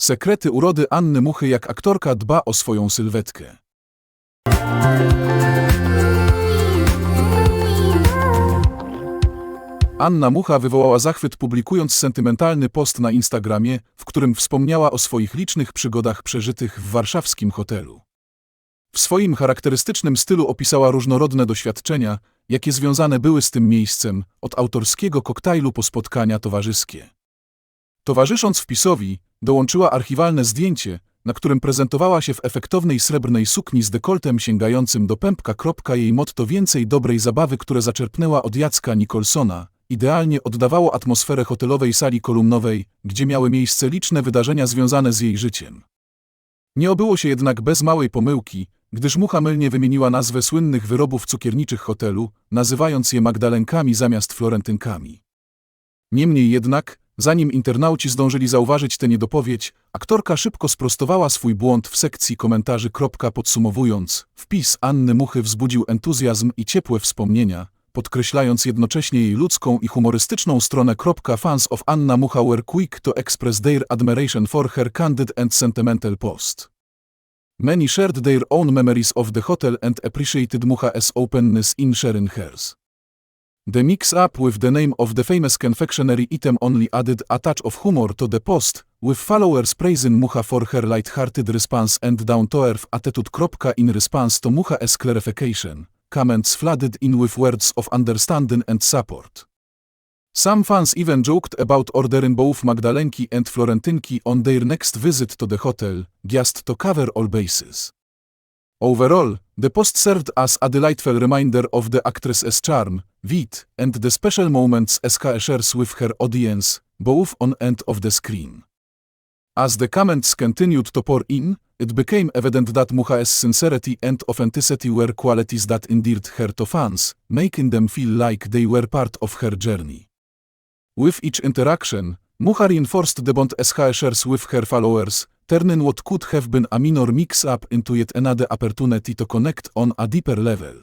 Sekrety urody Anny Muchy jak aktorka dba o swoją sylwetkę. Anna Mucha wywołała zachwyt publikując sentymentalny post na Instagramie, w którym wspomniała o swoich licznych przygodach przeżytych w warszawskim hotelu. W swoim charakterystycznym stylu opisała różnorodne doświadczenia, jakie związane były z tym miejscem, od autorskiego koktajlu po spotkania towarzyskie. Towarzysząc wpisowi, dołączyła archiwalne zdjęcie, na którym prezentowała się w efektownej srebrnej sukni z dekoltem sięgającym do pępka. Jej motto więcej dobrej zabawy, które zaczerpnęła od Jacka Nicholsona, idealnie oddawało atmosferę hotelowej sali kolumnowej, gdzie miały miejsce liczne wydarzenia związane z jej życiem. Nie obyło się jednak bez małej pomyłki, gdyż Mucha mylnie wymieniła nazwę słynnych wyrobów cukierniczych hotelu, nazywając je Magdalenkami zamiast Florentynkami. Niemniej jednak, zanim internauci zdążyli zauważyć tę niedopowiedź, aktorka szybko sprostowała swój błąd w sekcji komentarzy. Podsumowując, wpis Anny Muchy wzbudził entuzjazm i ciepłe wspomnienia, podkreślając jednocześnie jej ludzką i humorystyczną stronę. Fans of Anna Mucha were quick to express their admiration for her candid and sentimental post. Many shared their own memories of the hotel and appreciated Mucha's openness in sharing hers. The mix-up with the name of the famous confectionery item only added a touch of humor to the post, with followers praising Mucha for her light-hearted response and down-to-earth attitude. In response to Mucha's clarification, comments flooded in with words of understanding and support. Some fans even joked about ordering both Magdalenki and Florentynki on their next visit to the hotel, just to cover all bases. Overall, the post served as a delightful reminder of the actress's charm, wit, and the special moments SK shares with her audience, both on and off the screen. As the comments continued to pour in, it became evident that Mucha's sincerity and authenticity were qualities that endeared her to fans, making them feel like they were part of her journey. With each interaction, Mucha reinforced the bond shares with her followers, turning what could have been a minor mix-up into yet another opportunity to connect on a deeper level.